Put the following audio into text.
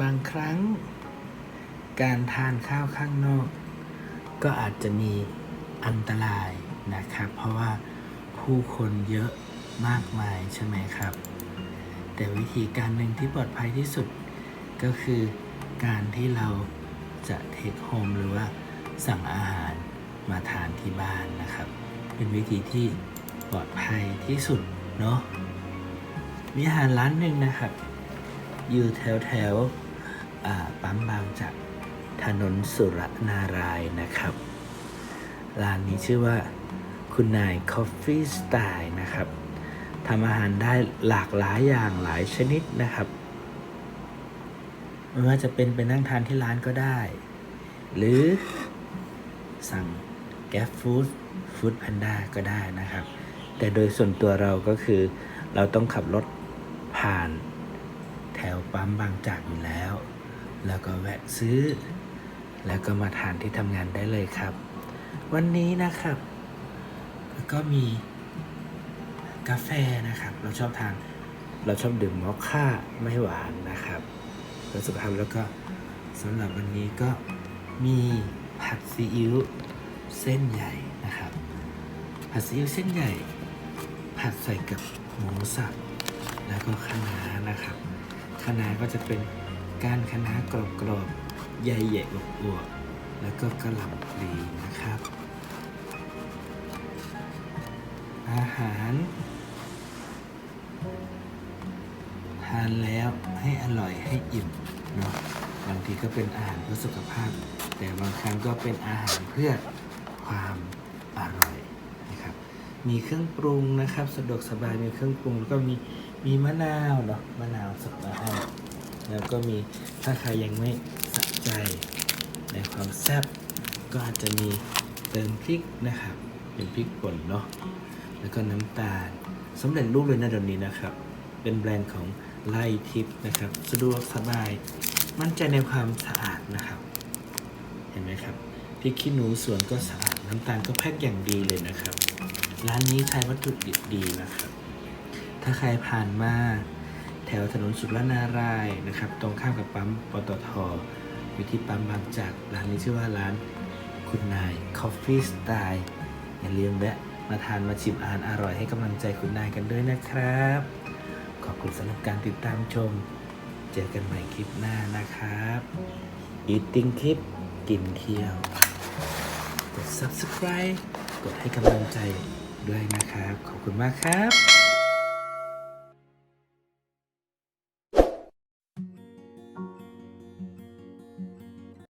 บางครั้ง การทานข้าวข้างนอก ก็อาจจะมีอันตรายนะครับ เพราะว่าผู้คนเยอะมากมายใช่ไหมครับ แต่วิธีการหนึ่งที่ปลอดภัยที่สุดก็คือการที่เราจะเทคโฮมหรือว่าสั่งอาหารมาทานที่บ้านนะครับ เป็นวิธีที่ปลอดภัยที่สุดเนาะมีอาหารร้านหนึ่งนะครับ อยู่แถวแถว ปั๊มบางจากถนนสุรนารายนะครับ ร้านนี้ชื่อว่าคุณนายคอฟฟี่สไตล์นะครับทำอาหารได้หลากหลายอย่างหลายชนิดนะครับ ไม่ว่าจะเป็นไปนั่งทานที่ร้านก็ได้ หรือสั่งแก f ฟู้ดฟู้ดแพนด้าก็ได้นะครับ แต่โดยส่วนตัวเราก็คือ เราต้องขับรถผ่านแถวปั๊มบางจากอยู่แล้ว แล้วก็แวะซื้อ แล้วก็มาทานที่ทำงานได้เลยครับ วันนี้นะครับ ก็มีกาแฟนะครับ เราชอบทาน เราชอบดื่มมอคค่าไม่หวานนะครับเพื่อสุขภาพแล้วก็สำหรับวันนี้ก็มีผัดซีอิ๊วเส้นใหญ่นะครับ ผัดซีอิ๊วเส้นใหญ่ ผัดใส่กับหมูสับแล้วก็คะน้านะครับคะน้าก็จะเป็น ก้านคะน้ากรอบๆใหญ่ๆอวบๆแล้วก็กระหล่ำปลีนะครับ อาหารทานแล้วให้อร่อยให้อิ่มเนาะบางทีก็เป็นอาหารเพื่อสุขภาพ แต่บางครั้งก็เป็นอาหารเพื่อความอร่อยนะครับ มีเครื่องปรุงนะครับ สะดวกสบายมีเครื่องปรุงแล้วก็มีมีมะนาวเนาะมะนาวสับมาให้ แล้วก็มีถ้าใครยังไม่สะใจในความแซ่บก็อาจจะมีเติมพริกนะครับ เป็นพริกป่นเนาะแล้วก็น้ำตาลสำเร็จรูปเลยนะเดี๋ยวนี้นะครับ เป็นแบรนด์ของไลทิปนะครับ สะดวกสบาย มั่นใจในความสะอาดนะครับ เห็นไหมครับพริกขี้หนูสวนก็สะอาดน้ำตาลก็แพ็คอย่างดีเลยนะครับ ร้านนี้ใช้วัตถุดิบดีนะครับ ถ้าใครผ่านมา แถวถนนสุรนารายนะครับ ตรงข้ามกับปั๊มปตทอยู่ที่ปั๊มบางจากร้านนี้ชื่อว่าร้านคุณนาย Coffee Style อย่าลืมแวะมาทานมาชิมอาหารอร่อยให้กำลังใจคุณนายกันด้วยนะครับ ขอบคุณสำหรับการติดตามชม เจอกันใหม่คลิปหน้านะครับ Eating คลิปกินเที่ยว กด subscribe กดให้กำลังใจด้วยนะครับ ขอบคุณมากครับ